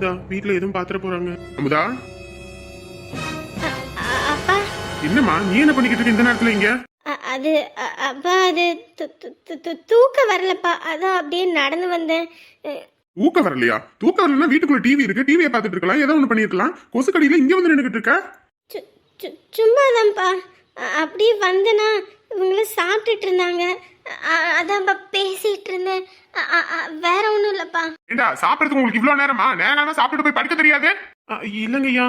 இதா வீட்ல எதுவும் பாத்துற போறாங்க. அமுதா? அப்பா. என்னம்மா நீ என்ன பண்ணிக்கிட்டு இருக்க இந்த நேரத்துல இங்க? அது அப்பா அது து- து- து- து- தூக்கம் வரலப்பா. அதான் அப்படியே நடந்து வந்தேன். அ, தூக்கம் வரலையா? தூக்கம் வரலன்னா வீட்டுக்குள்ள டிவி இருக்கு. டிவியை பார்த்துட்டு இருக்கலாம். ஏதோ ஒண்ணு பண்ணிருக்கலாம். கொசு கடியில இங்க வந்து நின்னுகிட்டு இருக்க? சும்மாதான்ப்பா. அப்படியே வந்தேனா இவங்களும் சாப்பிட்டுட்டு இருந்தாங்க. அதான்ப்பா பேசிட்டு இருந்தேன் வேற ஒன்றும் இல்லைப்பா. ஏண்டா சாப்பிடறதுக்கு உங்களுக்கு இவ்வளவு நேரமா? நேரம் சாப்பிட்டு போய் படிக்க தெரியாது? இல்லங்க ஐயா.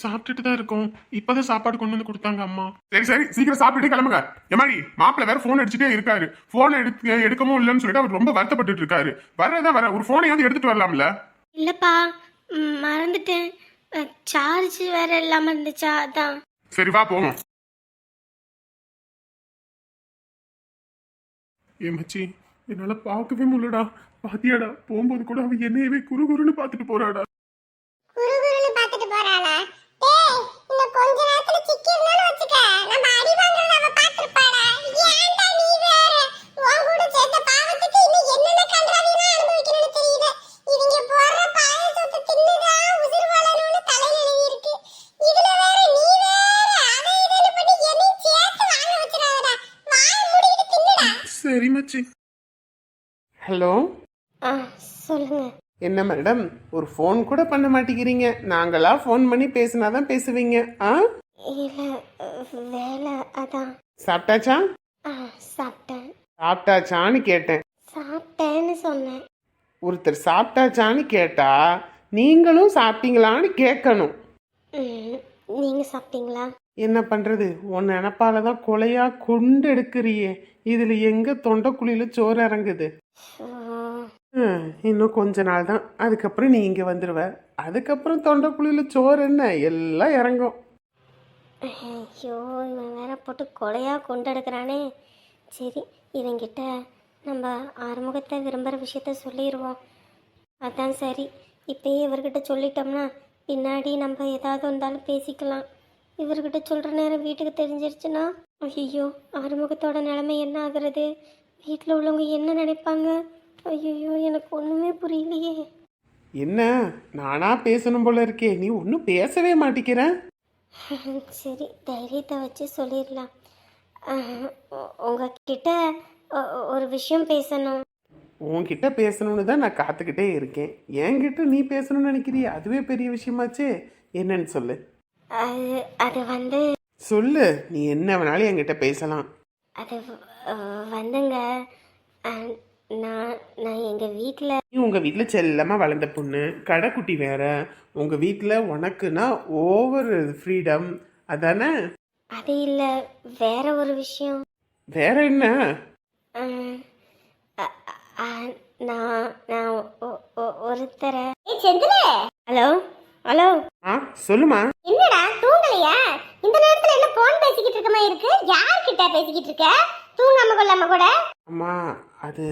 சாப்பிட்டுட்டு தான் இருக்கோம். இப்பதான் சாப்பாடு கொண்டு வந்து கொடுத்தாங்க அம்மா. சரி சரி. சீக்கிரம் சாப்பிட்டுட்டு கிளம்புங்க. எமாடி மாப்பிள்ள வேற போன் அடிச்சுட்டே இருக்காரு. போன் எடுக்க எடுக்கவும் இல்லைன்னு சொல்லிட்டு அவர் ரொம்ப வருத்தப்பட்டு இருக்காரு வர்றதா வர ஒரு போனையாவது எடுத்துட்டு வரலாம்ல? இல்லைப்பா மறந்துட்டேன். சார்ஜ் வேற இல்லாமல் இருந்துச்சா அதான். சரி வா போவோம். ஏமாச்சி மச்சி பார்க்கவே முடியலடா. பாத்தியாடா போகும்போது கூட அவன் என்னையவே குறுகுறுன்னு பார்த்துட்டு போறாடா குறுகுறுன்னு பார்த்துட்டு போறாளா டேய் இன்னும் கொஞ்ச நேரத்துல சிக்கி இருந்தாலும் வச்சுக்க நம்ம அடி வாங்குறத அவ பார்த்திருப்பாடா ஏன்டா நீ வேற உன் கூட சேர்ந்த பாவத்துக்கு இன்னும் என்னென்ன கன்றாவியெல்லாம் அனுபவிக்கணும்னு தெரியல இவங்க போடுற பாயசத்தை தின்னுதான் உயிர் வாழணும்னு தலையில எழுதி இருக்கு இதுல வேற நீ வேற அதை இதுன்னு பண்ணி என்னையும் சேர்த்து வாங்க வச்சிடாதடா வாய் மூடிட்டு தின்னுடா சரி மச்சி ஹலோ? ஆ சொல்லுங்க. என்ன மேடம் ஒரு ஃபோன் கூட பண்ண மாட்டேங்கிறீங்க. நாங்களா ஃபோன் பண்ணி பேசினாதான் பேசுவீங்க. ஆ? இல்லை வேலை அதான். சாப்பிட்டாச்சா? ஆ சாப்பிட்டேன். சாப்பிட்டாச்சான்னு கேட்டேன். சாப்பிட்டேன்னு சொன்னேன். ஒருத்தர் சாப்பிட்டாச்சான்னு கேட்டா நீங்களும் சாப்பிட்டீங்களான்னு கேட்கணும். நீங்க சாப்பிட்டீங்களா? என்ன பண்றது? உன் நினப்பால தான் கொலையா கொண்டு எடுக்கிறியே. இதுல எங்க தொண்டைக்குழியில சோறு இறங்குது? ஹம், இன்னும் கொஞ்ச நாள் தான். அதுக்கப்புறம் நீ இங்க வந்துருவ. அதுக்கப்புறம் தொண்டைக்குழியில சோறு என்ன? எல்லாம் இறங்கும். ஐயோ இவன் வேற போட்டு கொலையா கொண்டெடுக்கிறானே சரி இவங்கிட்ட நம்ம ஆறுமுகத்தை விரும்புகிற விஷயத்த சொல்லிடுவோம் அதான் சரி. இப்பயே இவர்கிட்ட சொல்லிட்டோம்னா பின்னாடி நம்ம ஏதாவது இருந்தாலும் பேசிக்கலாம். இவர்கிட்ட சொல்கிற நேரம் வீட்டுக்கு தெரிஞ்சிருச்சுன்னா ஐயோ ஆறுமுகத்தோட நிலைமை என்ன ஆகுறது? வீட்டில் உள்ளவங்க என்ன நினைப்பாங்க? ஐயோ எனக்கு ஒன்றுமே புரியலையே. என்ன? நானா பேசணும் போல இருக்கே. நீ ஒன்றும் பேசவே மாட்டேங்கிற சரி தைரியத்தை வச்சு சொல்லிடலாம். உங்ககிட்ட ஒரு விஷயம் பேசணும். உன்கிட்ட பேசணும்னு தான் நான் காத்துக்கிட்டே இருக்கேன். என்கிட்ட நீ பேசணும்னு நினைக்கிறிய? அதுவே பெரிய விஷயமாச்சே. என்னன்னு சொல்லு. அது அது வந்து சொல்லு. நீ என்ன வேணாலும் என்கிட்ட பேசலாம். அது வ- வந்துங்க. அஹ், நான் நான் எங்கள் வீட்டில் நீ உங்கள் வீட்டில் செல்லமாக வளர்ந்த பொண்ணு. கடைக்குட்டி வேற. உங்கள் வீட்டில் உனக்குன்னா ஓவர் ஃப்ரீடம் அதானே? அது இல்லை. வேற ஒரு விஷயம். வேற என்ன? அஹ், அ- அ- நான் நான் ஒருத்தரை. ஏய் செந்திலே! ஹலோ? ஹலோ? ஆ சொல்லுமா. என்னடா தூங்கலையா? இந்த நேரத்துல என்ன போன் பேசிக்கிட்டு இருக்க மாதிரி இருக்கு? யார்கிட்ட பேசிக்கிட்டு இருக்க? தூங்காம கொள்ளாம கூட. அம்மா அது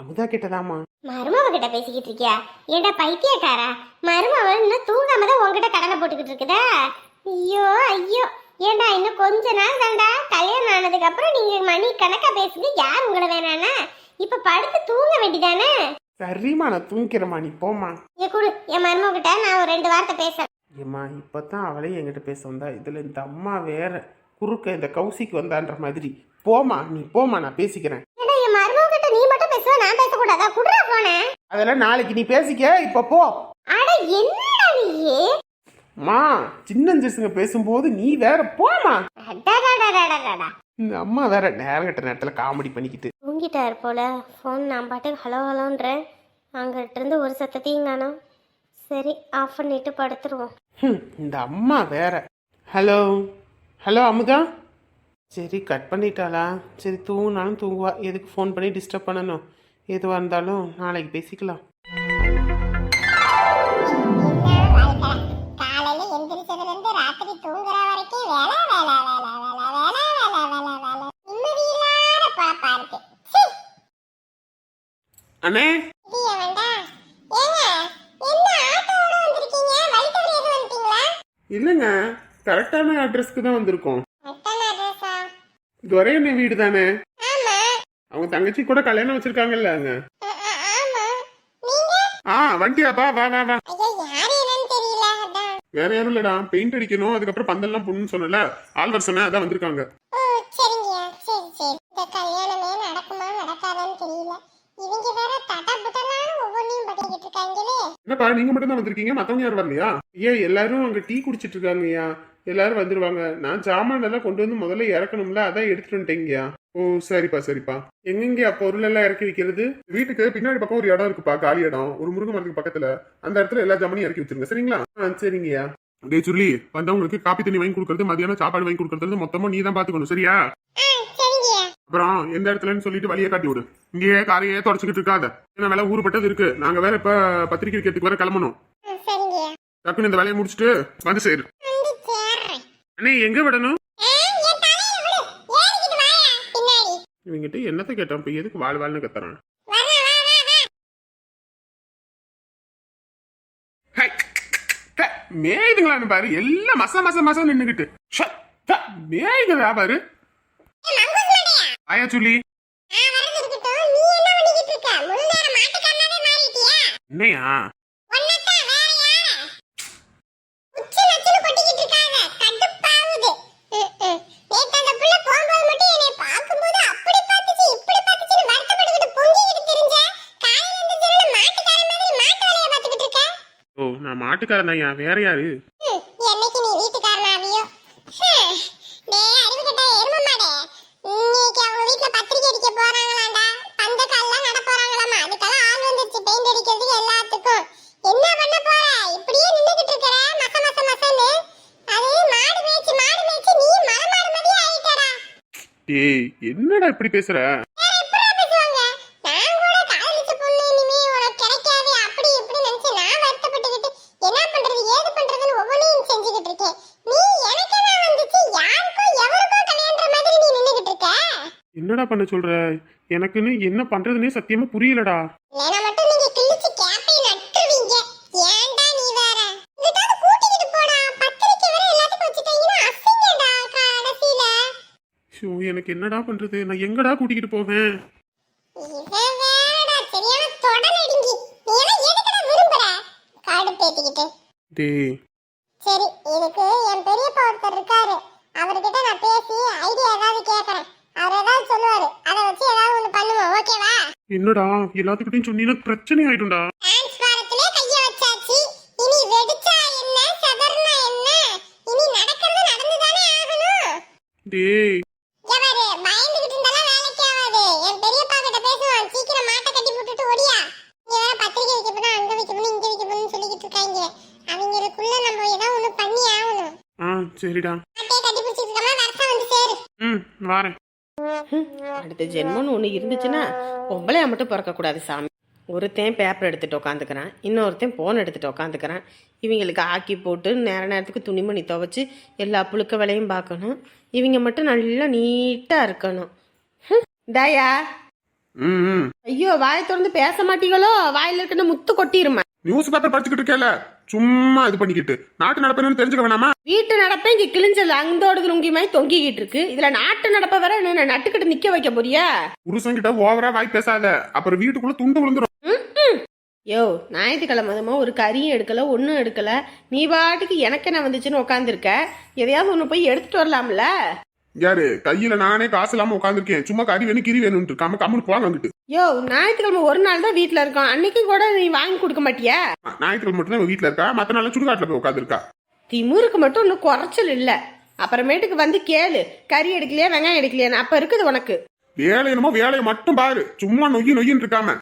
அமுதா கிட்டதாம்மா. மருமவ கிட்ட பேசிக்கிட்டு இருக்கியா? ஏண்டா பைத்தியக்காரா? மருமவ இன்னும் தூங்காம தான் உன்கிட்ட கடலை போட்டுக்கிட்டு இருக்குதா? ஐயோ ஐயோ. ஏண்டா இன்னும் கொஞ்ச நாள் தாண்டா கல்யாணம் ஆனதுக்கு அப்புறம் நீங்க மணி கணக்கா பேசுங்க யார் உங்களை வேணானா? இப்ப படுத்து தூங்க வேண்டியதானே? சரிம்மா நான் தூங்கிக்கிறேம்மா. நீ போம்மா. ஏ குடு. என் மருமக கிட்ட நான் ஒரு ரெண்டு வார்த்தை பேசுறேன் ஏம்மா இப்போ தான் அவளே என்கிட்ட பேச வந்தா இதில் இந்த அம்மா வேற குறுக்க இந்த கௌசிக்கு வந்தான்ற மாதிரி. போம்மா நீ போம்மா நான் பேசிக்கிறேன். ஏண்டா என் மருமக கிட்ட நீ மட்டும் பேசுவ நான் பேசக்கூடாதா? குடுறா போன. அதெல்லாம் நாளைக்கு நீ பேசிக்க இப்போ போ. அட என்னடா நீ? மா சின்னஞ்சிசுங்க பேசும்போது நீ வேற அடடடடடடடா. இந்த அம்மா வேற நேரம் கட்ட நேரத்தில் காமெடி பண்ணிக்கிட்டு தூங்கிட்டார் போல. ஃபோன் நான் பாட்டுக்கு ஹலோ ஹலோன்றேன். அங்கிட்டிருந்து ஒரு சத்தத்தையும் காணோம். சரி ஆஃப் பண்ணிட்டு படுத்துருவோம். இந்த அம்மா வேற. Hello hello Amudha. சரி கட் பண்ணிட்டாளா? சரி தூங்கினாலும் தூங்குவா. எதுக்கு ஃபோன் பண்ணி டிஸ்டர்ப் பண்ணணும்? எதுவாக இருந்தாலும் நாளைக்கு பேசிக்கலாம். வந்துட்டீங்களா? இல்லைங்க கரெக்டான அட்ரஸ்க்கு தான் வந்திருக்கோம்? துரை அண்ணன் வீடு தானே? ஆமா. அவங்க தங்கச்சி கூட கல்யாணம் வச்சிருக்காங்கல்ல அங்க. ஆ வண்டியாப்பா வா வா வா வேற யாரும் இல்லடா. பெயிண்ட் அடிக்கணும் அதுக்கப்புறம் பந்தல்லாம் பொண்ணுன்னு சொன்னல ஆழ்வர் சொன்ன அதான் வந்திருக்காங்க ஓ சரிங்கய்யா சரி சரி இந்த கல்யாணமே நடக்குமா நடக்காதான்னு தெரியல இவங்க வேற தட்டா புட்டலான்னு ஒவ்வொன்றையும் பண்ணிக்கிட்டு இல்லப்பா நீங்க மட்டும் தான் வந்திருக்கீங்க மத்தவங்க யாரும் வரலையா? ஏன் எல்லாரும் அங்க டீ குடிச்சிட்டு இருக்காங்கய்யா? எல்லாரும் வந்துருவாங்க. நான் சாமான் எல்லாம் கொண்டு வந்து முதல்ல இறக்கணும்ல அதான் எடுத்துட்டு வந்துட்டேங்கய்யா. ஓ சரிப்பா சரிப்பா. எங்கெங்க பொருள் எல்லாம் இறக்கி வைக்கிறது? வீட்டுக்கு பின்னாடி பக்கம் ஒரு இடம் இருக்குப்பா காலி இடம். ஒரு முருங்கை மரத்துக்கு பக்கத்துல. அந்த இடத்துல எல்லா ஜாமனையும் இறக்கி வச்சிருங்க சரிங்களா? ஆ சரிங்கய்யா. டே சொல்லி வந்தவங்களுக்கு காப்பி தண்ணி வாங்கி கொடுக்கறது மதியானம் சாப்பாடு வாங்கி கொடுக்கறது மொத்தமா நீ தான் பாத்துக்கணும் சரியா? அப்புறம் எந்த இடத்துலன்னு சொல்லிட்டு வழியை காட்டி விடு. இங்கேயே காரையே தொடச்சிக்கிட்டு இருக்காத. ஏன்னா வேலை ஊறுபட்டது இருக்கு. நாங்க வேற இப்ப பத்திரிக்கை வைக்கிறதுக்கு வேற கிளம்பணும். டக்குன்னு இந்த வேலையை முடிச்சுட்டு வந்து சேரு. அண்ணே எங்க விடணும்? இவங்கிட்ட என்னத்த கேட்டான் இப்ப எதுக்கு வாழ் வாழ்னு கத்துறான்? மேயுதுங்களான்னு பாரு. எல்லாம் மச மச மசம் த, மேயுதுடா பாரு. ஆயா சொல்லி. என்னையா? ஓ நான் மாட்டுக்காரன் தான் வேற யாரு? நீ நின்னுகிட்டு இருக்க? என்னடா பண்ண சொல்ற? எனக்குன்னு என்ன பண்றதுன்னே சத்தியமா புரியலடா. எனக்கு என்னடா பண்றது? நான் எங்கடா கூட்டிக்கிட்டு போவேன்? டேய். சரி இதுக்கு என் பெரியப்பா ஒருத்தர் இருக்காரு. அவர்கிட்ட நான் பேசி ஐடியா ஏதாவது கேட்கறேன் அவர் ஏதாவது சொல்லுவாரு. அதை வச்சு ஏதாவது ஒண்ணு பண்ணுவோம். ஓகேவா? என்னடா? எல்லாத்துக்கிட்டையும் சொன்னீங்கன்னா பிரச்சனை ஆயிடும்டா. டிரான்ஸ்பாரத்திலே கைய வச்சாச்சு. இனி வெடிச்சா என்ன? செதறனா என்ன? இனி நடக்கிறது நடந்துதானே ஆகணும். டேய் எவரு பயந்துகிட்டு இருந்தாலும் வேலைக்கு ஆகாது என் பெரியப்பா கிட்ட பேசுவான் சீக்கிரம் மாட்டை கட்டி போட்டுட்டு ஓடியா நீ வேற பத்திரிக்கை வைக்க போனா அங்க வைக்க போனா இங்க வைக்க போகணும்னு சொல்லிக்கிட்டு இருக்காங்க அவங்களுக்குள்ள நம்ம ஏதாவது ஒண்ணு பண்ணி ஆகணும் ஆ சரிடா. ம் வாரேன். அடுத்த ஜென்மம்னு ஒன்று இருந்துச்சுன்னா பொம்பளையா மட்டும் பிறக்கக்கூடாது சாமி. ஒருத்தன் பேப்பர் எடுத்துட்டு உட்காந்துக்கிறான் இன்னொருத்தன் ஃபோன் எடுத்துட்டு உட்காந்துக்கிறான் இவங்களுக்கு ஆக்கி போட்டு நேர நேரத்துக்கு துணிமணி துவைச்சு எல்லா புழுக்க வேலையும் பார்க்கணும். இவங்க மட்டும் நல்லா நீட்டாக இருக்கணும். தாயா ஐயோ வாயை திறந்து பேச மாட்டீங்களோ? வாயில் இருக்கிற முத்து கொட்டிருமா? நியூஸ் பேப்பர் படிச்சுக்கிட்டு இருக்கேல சும்மா இது பண்ணிக்கிட்டு. நாட்டு நடப்பேன்னு தெரிஞ்சுக்க வேணாமா? வீட்டு நடப்பே இங்கே கிழிஞ்சது அங்கோடு லுங்கி மாதிரி தொங்கிக்கிட்டு இருக்கு. இதில் நாட்டு நடப்பை வேற என்ன நட்டுக்கிட்டு நிற்க வைக்க போறியா? புருஷன்கிட்ட ஓவரா வாய் பேசாத. அப்புறம் வீட்டுக்குள்ள துண்டு விழுந்துரும். யோ ஞாயிற்றுக்கிழமை அதுமா ஒரு கறியும் எடுக்கல ஒன்றும் எடுக்கல. நீ பாட்டுக்கு எனக்கு என்ன வந்துச்சுன்னு உட்காந்துருக்க எதையாவது ஒன்று போய் எடுத்துட்டு வரலாம்ல? யாரு? கையில நானே காசு இல்லாம உட்காந்துருக்கேன் சும்மா கறி வேணும் கிரி வேணும்னு கம்ம கம்முன்னு போவாங்க அங்கிட்டு. யோ ஞாயிற்றுக்கிழமை ஒரு நாள் தான் வீட்டில் இருக்கோம் அன்னைக்கும் கூட நீ வாங்கி கொடுக்க மாட்டியா? ஞாயிற்றுக்கிழமை மட்டும் தான் வீட்டுல இருக்கா? மத்த நாள் சுடுகாட்டுல போய் உட்காந்துருக்கா திமுருக்கு மட்டும் இன்னும் குறைச்சல் இல்லை. அப்புறமேட்டுக்கு வந்து கேளு. கறி எடுக்கலையா வெங்காயம் எடுக்கலையான்னு. அப்போ இருக்குது உனக்கு. வேலை என்னமோ வேலையை மட்டும் பாரு. சும்மா நொய்யி நொய்யின்னு இருக்காம.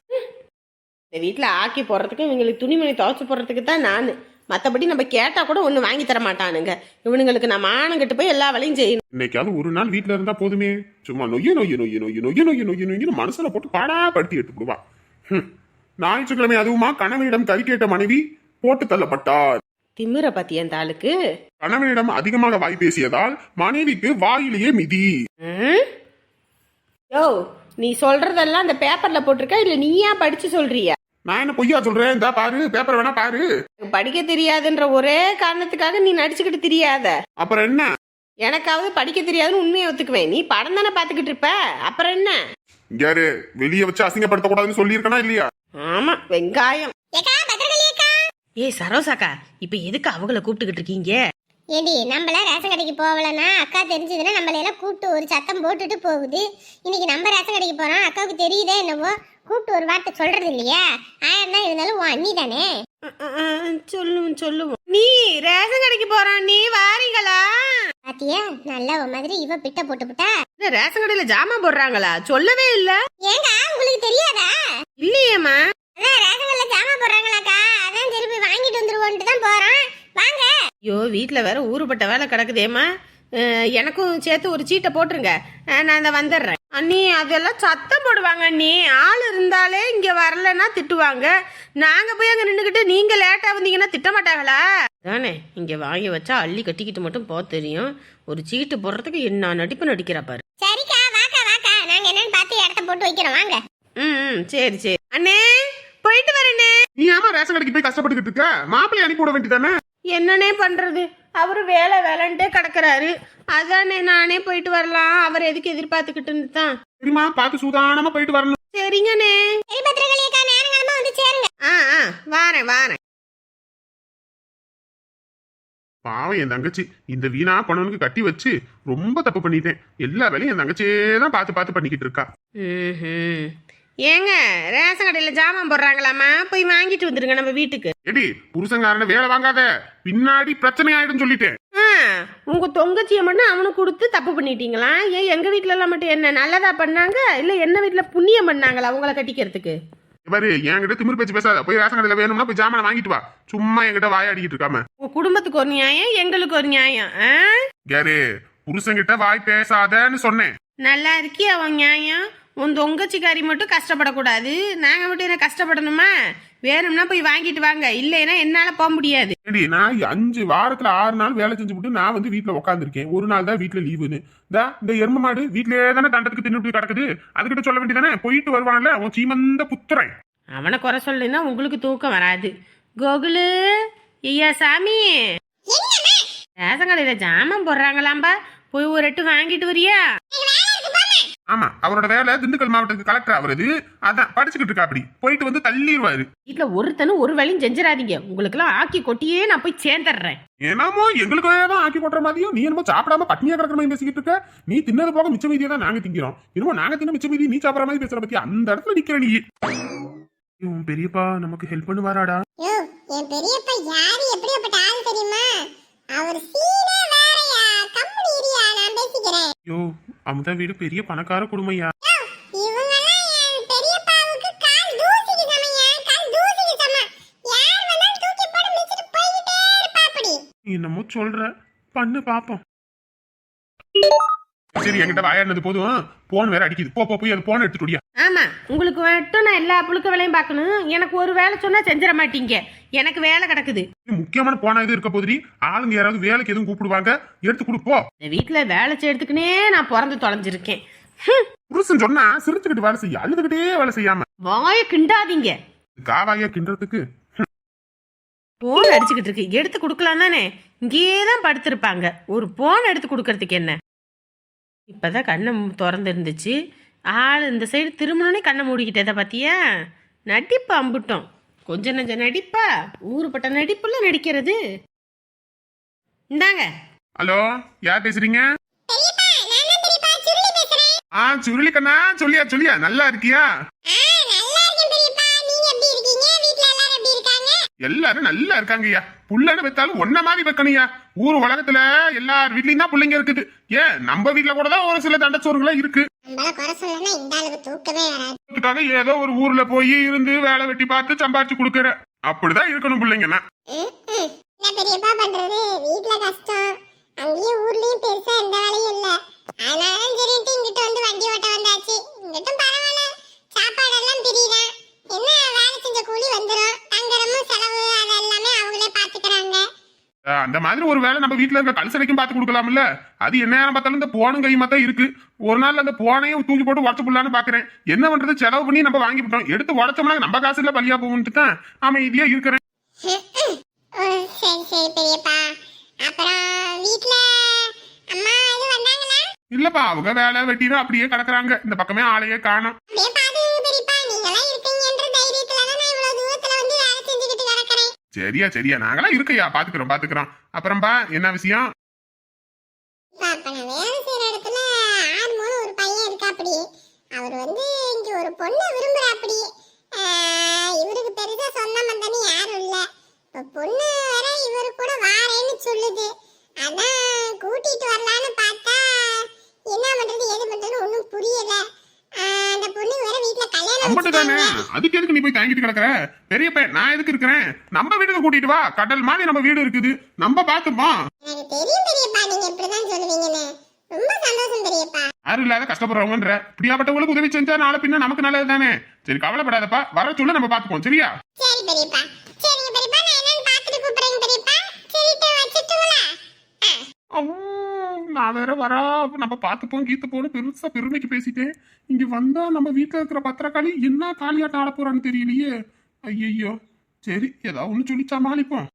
இந்த வீட்டில் ஆக்கி போடுறதுக்கு இவங்களுக்கு துணிமணி துவைச்சு போடுறதுக்கு தான் நான். மற்றபடி நம்ம கேட்டால் கூட ஒன்றும் வாங்கி தர மாட்டானுங்க. இவனுங்களுக்கு நம்ம ஆணுங்கிட்டு போய் எல்லா வேலையும் செய்யணும். இன்னைக்காவது ஒரு நாள் வீட்டுல இருந்தா போதுமே. சும்மா நொய்ய நொய்ய நொய்ய நொய்ய நொய்ய நொய்ய நொய்ய நொய்யன்னு மனசுல போட்டு பாடா படுத்தி எடுத்து விடுவா. ஞாயிற்றுக்கிழமை அதுவுமா கணவனிடம் கறி கேட்ட மனைவி போட்டு தள்ளப்பட்டார் திமிர பத்தி அந்த ஆளுக்கு? கணவனிடம் அதிகமாக வாய் பேசியதால் மனைவிக்கு வாயிலேயே மிதி? யோ நீ சொல்றதெல்லாம் அந்த பேப்பர்ல போட்டிருக்க? இல்ல நீயா படிச்சு சொல்றியா? நான் என்ன பொய்யா சொல்றேன்? இந்த பாரு பேப்பர் வேணா பாரு. படிக்க தெரியாதுன்ற ஒரே காரணத்துக்காக நீ நடிச்சுக்கிட்டு தெரியாத. அப்புறம் என்ன? எனக்காவது படிக்க தெரியாதுன்னு உண்மையை ஒத்துக்குவேன். நீ படம் தானே பார்த்துக்கிட்டு இருப்ப? அப்புறம் என்ன? யாரு? வெளியே வச்சு அசிங்கப்படுத்த கூடாதுன்னு சொல்லியிருக்கனா இல்லையா? ஆமா வெங்காயம். ஏய் சரோசாக்கா இப்போ எதுக்கு அவங்கள கூப்பிட்டுக்கிட்டு இருக்கீங்க? ஏடி நம்மள ரேஷன் கடைக்கு போகலன்னா அக்கா தெரிஞ்சதுன்னா நம்மள எல்லாம் கூப்பிட்டு ஒரு சத்தம் போட்டுட்டு போகுது. இன்னைக்கு நம்ம ரேஷன் கடைக்கு போறோம். அக்காவுக்கு தெரியுதே என்னவோ? கூப்பிட்டு ஒரு வார்த்தை சொல்றது இல்லையா? ஆயிரம் தான் இருந்தாலும் உன் அண்ணி தானே? சொல்லுவோம் சொல்லுவோம். நீ ரேஷன் கடைக்கு போறான் நீ வாரீங்களா? பாத்தியா நல்லா மாதிரி இவ பிட்ட போட்டு இந்த ரேஷன் கடையில ஜாமான் போடுறாங்களா? சொல்லவே இல்ல. ஏங்கா உங்களுக்கு தெரியாதா? இல்லையேம்மா. அதான் ரேஷன் கடையில ஜாமான் போடுறாங்களாக்கா. அதான் திருப்பி வாங்கிட்டு வந்துருவோன்ட்டு தான் போறோம். வாங்க. ஐயோ வீட்டில் வேற ஊருப்பட்ட வேலை கிடக்குதேம்மா. எனக்கும் சேர்த்து ஒரு சீட்டை போட்டுருங்க. நான் இந்த வந்துடுறேன். அண்ணி அதெல்லாம் சத்தம் போடுவாங்க அண்ணி. ஆள் இருந்தாலே இங்கே வரலன்னா திட்டுவாங்க. நாங்கள் போய் அங்கே நின்றுக்கிட்டு நீங்கள் லேட்டாக வந்தீங்கன்னா திட்ட மாட்டாங்களா தானே இங்கே வாங்கி வச்சா அள்ளி கட்டிக்கிட்டு மட்டும் போக தெரியும். ஒரு சீட்டு போடுறதுக்கு என்ன நடிப்பு நடிக்கிறா பாரு. சரிக்கா வாக்கா வாக்கா. நாங்க என்னன்னு பார்த்து இடத்த போட்டு வைக்கிறோம். வாங்க. ம் ம், சரி சரி. அண்ணே போயிட்டு வரேண்ணே. நீ ஏமா ரேஷன் கடைக்கு போய் கஷ்டப்பட்டுக்கிட்டு இருக்க? மாப்பிள்ளை அனுப்பி விட வேண்டியதானே என்னண்ணே பண்றது? அவரு வேலை வேலைன்ட்டே கிடக்குறாரு. அதானே நானே போயிட்டு வரலாம். அவர் எதுக்கு எதிர்பார்த்துக்கிட்டு தான் சரிம்மா பார்த்து சூதானமா போயிட்டு வரணும். சரிங்கண்ணே. ஆ ஆ வாரேன் வாரேன். பாவம் என் தங்கச்சி இந்த வீணா பணவனுக்கு கட்டி வச்சு ரொம்ப தப்பு பண்ணிட்டேன். எல்லா வேலையும் என் தங்கச்சியே தான் பார்த்து பார்த்து பண்ணிக்கிட்டு இருக்கா. ஏங்க ரேஷன் கடையில் ஜாமான் போடுறாங்களாம்மா? போய் வாங்கிட்டு வந்துருங்க நம்ம வீட்டுக்கு. எடி புருஷங்காரன வேலை வாங்காத. பின்னாடி பிரச்சனை ஆயிடும் சொல்லிட்டேன் உங்க தொங்கச்சியை மட்டும் அவனுக்கு கொடுத்து தப்பு பண்ணிட்டீங்களா? ஏன் எங்க வீட்ல எல்லாம் மட்டும் என்ன நல்லதா பண்ணாங்க? இல்ல என்ன வீட்ல புண்ணியம் பண்ணாங்களா அவங்கள கட்டிக்கிறதுக்கு? பாரு என்கிட்ட திமிர் பேச்சு பேசாத. போய் ரேஷன் கடையில வேணும்னா போய் ஜாமான் வாங்கிட்டு வா. சும்மா என்கிட்ட வாயாடிக்கிட்டு இருக்காம. உங்க குடும்பத்துக்கு ஒரு நியாயம் எங்களுக்கு ஒரு நியாயம். யாரு புருஷன்கிட்ட வாய் பேசாதன்னு சொன்னேன். நல்லா இருக்கி அவன் நியாயம்? உன் தொங்கச்சிக்காரி மட்டும் கஷ்டப்படக்கூடாது. நாங்க மட்டும் என்ன கஷ்டப்படணுமா? வேணும்னா போய் வாங்கிட்டு வாங்க. இல்லைன்னா என்னால போக முடியாது. நான் அஞ்சு வாரத்துல ஆறு நாள் வேலை செஞ்சு விட்டு நான் வந்து வீட்டுல உட்காந்துருக்கேன் ஒரு நாள் தான் வீட்டுல லீவுன்னு. தா இந்த எரும மாடு வீட்லயே தானே தண்டத்துக்கு தின்னுட்டு கிடக்குது. அதுகிட்ட சொல்ல வேண்டியதானே? போயிட்டு வருவான்ல உன் சீமந்த புத்திரன். அவனை குறை சொல்லினா உங்களுக்கு தூக்கம் வராது. கோகுலு ஐயா சாமி. ரேஷன் கடையில ஜாமான் போடுறாங்களாம்பா. போய் ஒரு எட்டு வாங்கிட்டு வரியா? ஆமா அவரோட வேலை திண்டுக்கல் மாவட்டத்துக்கு கலெக்டர் அவரது. அதான் படிச்சுக்கிட்டு இருக்கா அப்படி போயிட்டு வந்து தள்ளிடுவாரு வீட்டுல ஒருத்தனும் ஒரு வேலையும் செஞ்சிடாதீங்க. உங்களுக்கெல்லாம் ஆக்கி கொட்டியே நான் போய் சேர்ந்துடுறேன். என்னமோ எங்களுக்கு தான் ஆக்கி கொட்டுற மாதிரியும் நீ என்னமோ சாப்பிடாம பட்னியா கிடக்குற மாதிரி பேசிக்கிட்டு இருக்க. நீ தின்னது போக மிச்ச மீதியை தான் நாங்க திங்கிறோம். என்னமோ நாங்க தின்ன மிச்ச மீதி நீ சாப்பிடுற மாதிரி பேசுற பத்தி அந்த இடத்துல நிக்கிற நீ. உன் பெரியப்பா நமக்கு ஹெல்ப் பண்ணுவாராடா. யோ என் பெரியப்பா யாரு? எப்படியாப்பட்ட ஆள் தெரியுமா? அவர் சீனே வேறயா. கம்பெனி ஏரியா நான் பேசிக்கிறேன். யோ அமுதா வீடு பெரிய பணக்கார நீ என்னமோ சொல்ற. பண்ணு பாப்போம். சரி என்கிட்ட வாயாடினது போதும். போன் வேற அடிக்குது. போ போய் அது போன் எடுத்துட்டியா ஆமா உங்களுக்கு மட்டும் நான் எல்லா புழுக்க வேலையும் பார்க்கணும். எனக்கு ஒரு வேலை சொன்னா செஞ்சிட மாட்டீங்க. எனக்கு வேலை கிடக்குது. முக்கியமான போனா இது இருக்க போதுடி ஆளுங்க யாராவது வேலைக்கு எதுவும் கூப்பிடுவாங்க. எடுத்து கொடுப்போ இந்த வீட்டுல வேலை செய்யறதுக்குனே நான் பிறந்து தொலைஞ்சிருக்கேன். புருஷன் சொன்னா சிரிச்சுக்கிட்டு வேலை செய்ய அழுதுகிட்டே வேலை செய்யாம. வாய கிண்டாதீங்க. காவாயா கிண்டுறதுக்கு. போன் அடிச்சுக்கிட்டு இருக்கு. எடுத்து கொடுக்கலாம் தானே இங்கேயே தான் படுத்திருப்பாங்க. ஒரு போன் எடுத்து கொடுக்கறதுக்கு என்ன? இப்பதான் கண்ணை மு- திறந்து இருந்துச்சு ஆள் இந்த சைடு திரும்பணுன்னே கண்ணை மூடிக்கிட்டதை பார்த்தியா நடிப்பு அம்புட்டோம். கொஞ்சம் நெஞ்ச நடிப்பா? ஊருப்பட்ட நடிப்புல நடிக்கிறது. இந்தாங்க. ஹலோ யார் பேசுறீங்க? பெரியப்பா நான் தான் பெரியப்பா. சுருளி பேசுறேன். ஆ சுருளி கண்ணா சொல்லியா சொல்லியா நல்லா இருக்கியா? எல்லாரும் நல்லா இருக்காங்கய்யா. புள்ளன்னு வைத்தாலும் ஒன்ன மாதிரி வைக்கணும்யா. ஊர் உலகத்துல எல்லார் வீட்லயும் தான் பிள்ளைங்க இருக்குது. ஏன்? நம்ம வீட்ல கூட தான் ஒரு சில தண்டச்சோறுகளும் இருக்கு. ஏதோ ஒரு ஊர்ல போய் இருந்து வேலை வெட்டி பார்த்து சம்பாரிச்சு கொடுக்கற. அப்படிதான் இருக்கணும் பிள்ளைங்கன்னா. பெரியப்பா பண்றது வீட்ல கஷ்டம். அங்கேயும் ஊர்லயும் பெருசா எந்த வேலையும் இல்ல. சரின்ட்டு இங்கிட்ட வந்து வண்டி ஓட்ட வந்தாச்சு இங்கிட்டும் பரவாயில்ல சாப்பாடு எல்லாம் பிரியுதான் என்ன வேலை செஞ்ச கூலி வந்துரும் தங்கறமும் செலவு அதெல்லாமே அவங்களே பாத்துக்கறாங்க அஹ் அந்த மாதிரி ஒரு வேலை நம்ம வீட்ல இருக்க கல்சனைக்கும் பார்த்து கொடுக்கலாம்ல. அது என்ன நேரம் பார்த்தாலும் இந்த போனும் கையுமா தான் இருக்கு. ஒரு நாள் அந்த போனையும் தூக்கி போட்டு உடச்சு போடலான்னு பாக்குறேன் என்ன பண்றது? செலவு பண்ணி நம்ம வாங்கி விட்டோம். எடுத்து உடச்சோம்னா நம்ம காசு இல்ல பலியா போகும்ட்டு தான் அமைதியா இருக்கிறேன். இல்லப்பா அவங்க வேலை வெட்டிதான் அப்படியே கிடக்குறாங்க. இந்த பக்கமே ஆளையே காணோம். சரியா சரியா. நாங்களாம் இருக்கையா பாத்துக்கிறோம் பாத்துக்கிறோம். அப்புறம்பா என்ன விஷயம்? இப்ப அப்ப நான் வேலை ஒரு பையன் இருக்காப்படி. அவர் வந்து இங்க ஒரு பொண்ணை விரும்புறாப்படி. ஆஹ் இவருக்கு பெருசா சொந்த மந்தனி யாரும் இல்ல. இப்ப பொண்ணு வேற இவரு கூட வாரேன்னு சொல்லுது. அதான் கூட்டிட்டு வரலான்னு பார்த்தா என்ன பண்றது ஏது பண்றதுன்னு ஒண்ணும் புரியல. அந்த பொண்ணு வேற கல்யாணம். அதுக்கு எதுக்கு நீ போய் தாங்கிட்டு கிடக்குற? பெரிய பையன் நான் எதுக்கு இருக்கிறேன்? நம்ம வீட்டுக்கு கூட்டிட்டு வா. கடல் மாதிரி நம்ம வீடு இருக்குது. நம்ம பாத்துப்போம். எனக்கு தெரியும் பெரியப்பா நீங்க இப்படிதான் சொல்லுவீங்கன்னு. ரொம்ப சந்தோஷம் பெரியப்பா. யாரும் இல்லாத கஷ்டப்படுறவங்கன்ற. இப்படியாப்பட்டவங்களுக்கு உதவி செஞ்சா நாளை பின்ன நமக்கு நல்லது தானே? சரி கவலைப்படாதப்பா. வர சொல்ல நம்ம பாத்துப்போம். சரியா? சரி பெரியப்பா. சரிங்க பெரியப்பா நான் என்னன்னு பெரியப்பா. அவ்வோ, நான் வேற வரா நம்ம பார்த்துப்போம் கீத்துப்போன்னு பெருசா பெருமைக்கு பேசிட்டேன். இங்க வந்தா நம்ம வீட்டுல இருக்கிற பத்திரக்காளி என்ன காளியாட்டம் ஆட போறான்னு தெரியலையே. ஐயையோ. சரி ஏதாவது ஒண்ணு சொல்லி சமாளிப்போம்.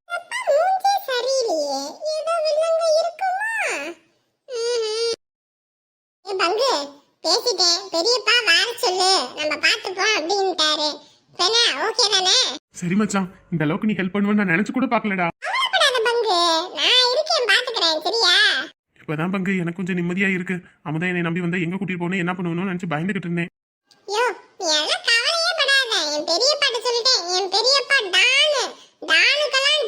பேசிட்டேன். பெரியப்பா வார சொல்லு. நம்ம பார்த்துப்போம் அப்படின்ட்டாரு. என்ன ஓகே தானே? சரி மச்சான் இந்த அளவுக்கு நீ ஹெல்ப் பண்ணுவேன்னு நான் நினைச்சு கூட பார்க்கலடா. பங்கு. நான் இருக்கேன் பாத்துக்கிறேன் சரியா? இப்பதான் பங்கு எனக்கு கொஞ்சம் நிம்மதியா இருக்கு. அமுதா என்னை நம்பி வந்தா எங்க கூட்டிட்டு போகணும் என்ன பண்ணுவணும்னு நினைச்சு பயந்துகிட்டு இருந்தேன். யோ நீ எல்லாம் கவலையே படாத. என் பெரியப்பாட்ட சொல்லிட்டேன். என் பெரியப்பா டானு. டானுக்கெல்லாம்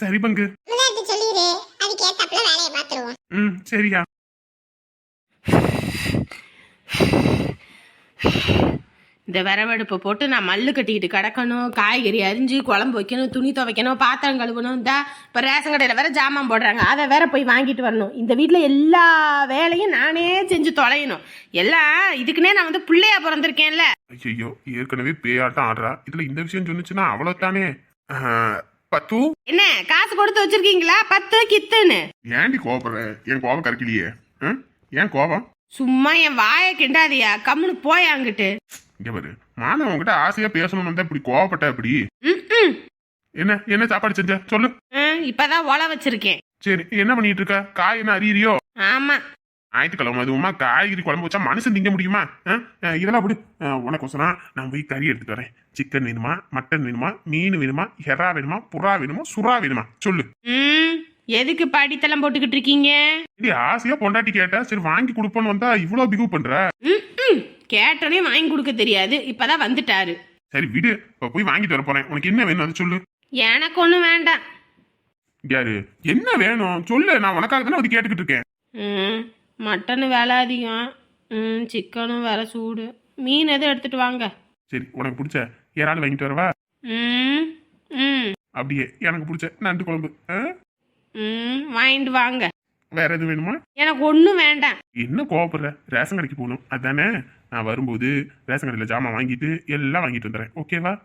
சரி பங்கு. விளையாட்டு சொல்லிடு அதுக்கு ஏத்தாப்புல வேலையை ம் சரியா. இந்த விரவெடுப்பை போட்டு நான் மல்லு கட்டிக்கிட்டு கிடக்கணும் காய்கறி அரிஞ்சு குழம்பு வைக்கணும் துணி துவைக்கணும் பாத்திரம் கழுவணும். இந்த இப்போ ரேஷன் கடையில் வேற ஜாமான் போடுறாங்க. அதை வேற போய் வாங்கிட்டு வரணும். இந்த வீட்டில் எல்லா வேலையும் நானே செஞ்சு தொலையணும். எல்லாம் இதுக்குன்னே நான் வந்து பிள்ளையா பிறந்திருக்கேன்ல. ஐயோ ஏற்கனவே பேயாட்டம் ஆடுறா. இதுல இந்த விஷயம் சொன்னுச்சுன்னா அவ்வளவுதானே ஆஹ், பத்து. என்ன காசு கொடுத்து வச்சிருக்கீங்களா? பத்து கித்துன்னு. ஏன்டி கோபப்படுற என் கோபம் கறக்கலையே? ஏன் கோபம் சும்மா என் வாயை கிண்டாதியா? கம்முன்னு போயாங்கிட்டு இங்க பாரு. மாமா உன்கிட்ட ஆசையா பேசணும்னு வந்தா இப்படி கோவப்பட்ட ம் என்ன என்ன சாப்பாடு செஞ்ச? சொல்லு. இப்பதான் ஒல வச்சிருக்கேன். சரி என்ன பண்ணிட்டு இருக்க? காய் என்ன அறியறியோ ஆமா. ஞாயிற்றுக்கிழமை அதுவுமா காய்கறி குழம்பு வச்சா மனுஷன் திங்க முடியுமா? இதெல்லாம் அப்படி உனக்கோசரம் நான் போய் கறி எடுத்துட்டு வரேன். சிக்கன் வேணுமா? மட்டன் வேணுமா? மீன் வேணுமா? எறா வேணுமா? புறா வேணுமா? சுறா வேணுமா? சொல்லு. எதுக்கு படித்தெல்லாம் போட்டுக்கிட்டு இருக்கீங்க? இது ஆசையா பொண்டாட்டி கேட்டா சரி வாங்கி கொடுப்போன்னு வந்தா இவ்வளவு பிகு பண்ற? கேட்டோன்னே வாங்கி கொடுக்க தெரியாது. இப்பதான் வந்துட்டாரு. சரி விடு. இப்ப போய் வாங்கிட்டு வர போறேன். உனக்கு என்ன வேணும் அது சொல்லு. எனக்கு ஒன்றும் வேண்டாம். யாரு? என்ன வேணும்? சொல்லு. நான் உனக்காக தானே அது கேட்டுக்கிட்டு இருக்கேன். ம். மட்டனு விலை அதிகம். ம் சிக்கனும் விலை சூடு. மீன் எதுவும் எடுத்துட்டு வாங்க. சரி உனக்கு பிடிச்ச இறால் வாங்கிட்டு வரவா? ம் ம். அப்படியே எனக்கு பிடிச்ச நண்டு குழம்பு. ஆ? ம் வாங்கிட்டு வாங்க. வேற எதுவும் வேணுமா? எனக்கு ஒன்றும் வேண்டாம். என்ன கோவப்படுற? ரேஷன் கடைக்கு போகணும். அதானே? நான் வரும்போது ரேஷன் கடையில் ஜாமான் வாங்கிட்டு எல்லாம் வாங்கிட்டு வந்துடுறேன். ஓகேவா?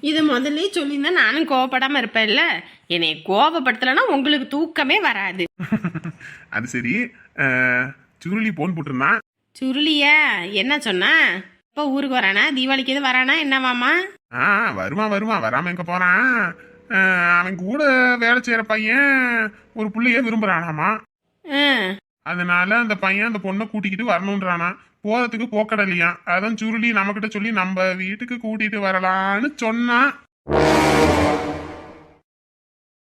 இது முதல்ல சொல்லியிருந்தா நானும் கோவப்படாமல் இருப்பேன்ல. என்னை கோவப்படுத்தலைன்னா உங்களுக்கு தூக்கமே வராது. அது சரி. சுருளி போன் போட்டிருந்தான் சுருளியா? என்ன சொன்னா? இப்போ ஊருக்கு வரானா? தீபாவளிக்கு எதுவும் வரானா? என்னவாமா ஆ வருவான் வருவான். வராம எங்க போறான்? அவன் கூட வேலை செய்யற பையன் ஒரு புள்ளைய விரும்புறானாமா? அதனால அந்த பையன் அந்த பொண்ணை கூட்டிக்கிட்டு வரணுன்றானா போறதுக்கு போக்கடலையா? அதான் சுருளி நம்மகிட்ட சொல்லி நம்ம வீட்டுக்கு கூட்டிட்டு வரலான்னு சொன்னான்.